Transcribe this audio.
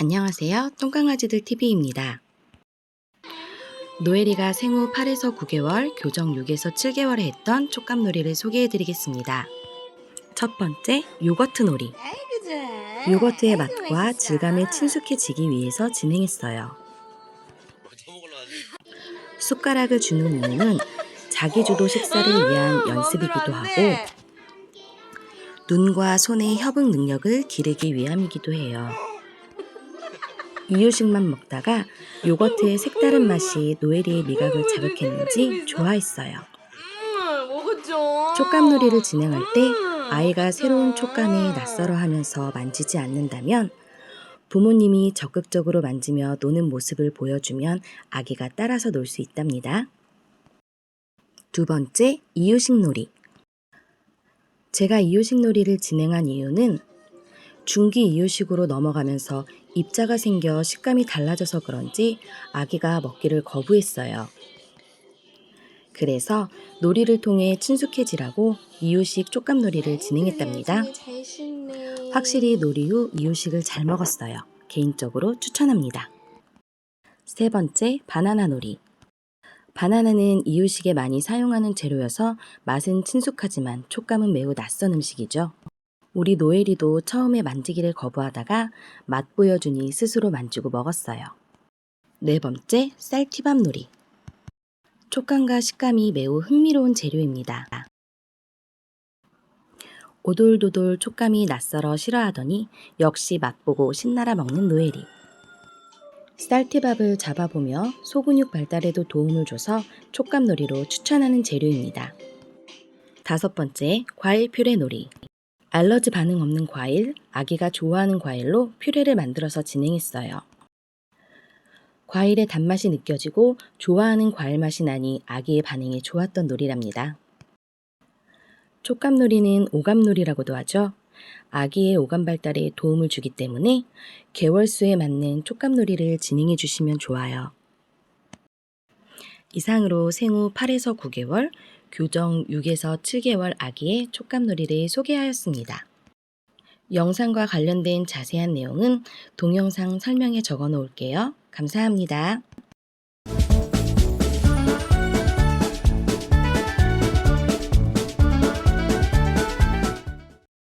안녕하세요. 똥강아지들 TV입니다. 노엘이가 생후 8에서 9개월, 교정 6에서 7개월에 했던 촉감놀이를 소개해드리겠습니다. 첫 번째, 요거트 놀이. 요거트의 맛과 질감에 친숙해지기 위해서 진행했어요. 숟가락을 주는 이유는 자기 주도 식사를 위한 연습이기도 하고 눈과 손의 협응 능력을 기르기 위함이기도 해요. 이유식만 먹다가 요거트의 색다른 맛이 노엘이의 미각을 자극했는지 좋아했어요. 음. 촉감놀이를 진행할 때 음, 아이가 새로운 촉감에 낯설어 하면서 만지지 않는다면 부모님이 적극적으로 만지며 노는 모습을 보여주면 아기가 따라서 놀 수 있답니다. 두 번째, 이유식 놀이. 제가 이유식 놀이를 진행한 이유는 중기 이유식으로 넘어가면서 입자가 생겨 식감이 달라져서 그런지 아기가 먹기를 거부했어요. 그래서 놀이를 통해 친숙해지라고 이유식 촉감놀이를 진행했답니다. 확실히 놀이 후 이유식을 잘 먹었어요. 개인적으로 추천합니다. 세 번째, 바나나 놀이. 바나나는 이유식에 많이 사용하는 재료여서 맛은 친숙하지만 촉감은 매우 낯선 음식이죠. 우리 노엘이도 처음에 만지기를 거부하다가 맛 보여주니 스스로 만지고 먹었어요. 네 번째, 쌀티밥 놀이. 촉감과 식감이 매우 흥미로운 재료입니다. 오돌도돌 촉감이 낯설어 싫어하더니 역시 맛보고 신나라 먹는 노엘이. 쌀티밥을 잡아보며 소근육 발달에도 도움을 줘서 촉감놀이로 추천하는 재료입니다. 다섯 번째, 과일 퓨레 놀이. 알러지 반응 없는 과일, 아기가 좋아하는 과일로 퓨레를 만들어서 진행했어요. 과일의 단맛이 느껴지고 좋아하는 과일 맛이 나니 아기의 반응이 좋았던 놀이랍니다. 촉감놀이는 오감놀이라고도 하죠. 아기의 오감 발달에 도움을 주기 때문에 개월수에 맞는 촉감놀이를 진행해 주시면 좋아요. 이상으로 생후 8에서 9개월, 교정 6에서 7개월 아기의 촉감놀이를 소개하였습니다. 영상과 관련된 자세한 내용은 동영상 설명에 적어 놓을게요. 감사합니다.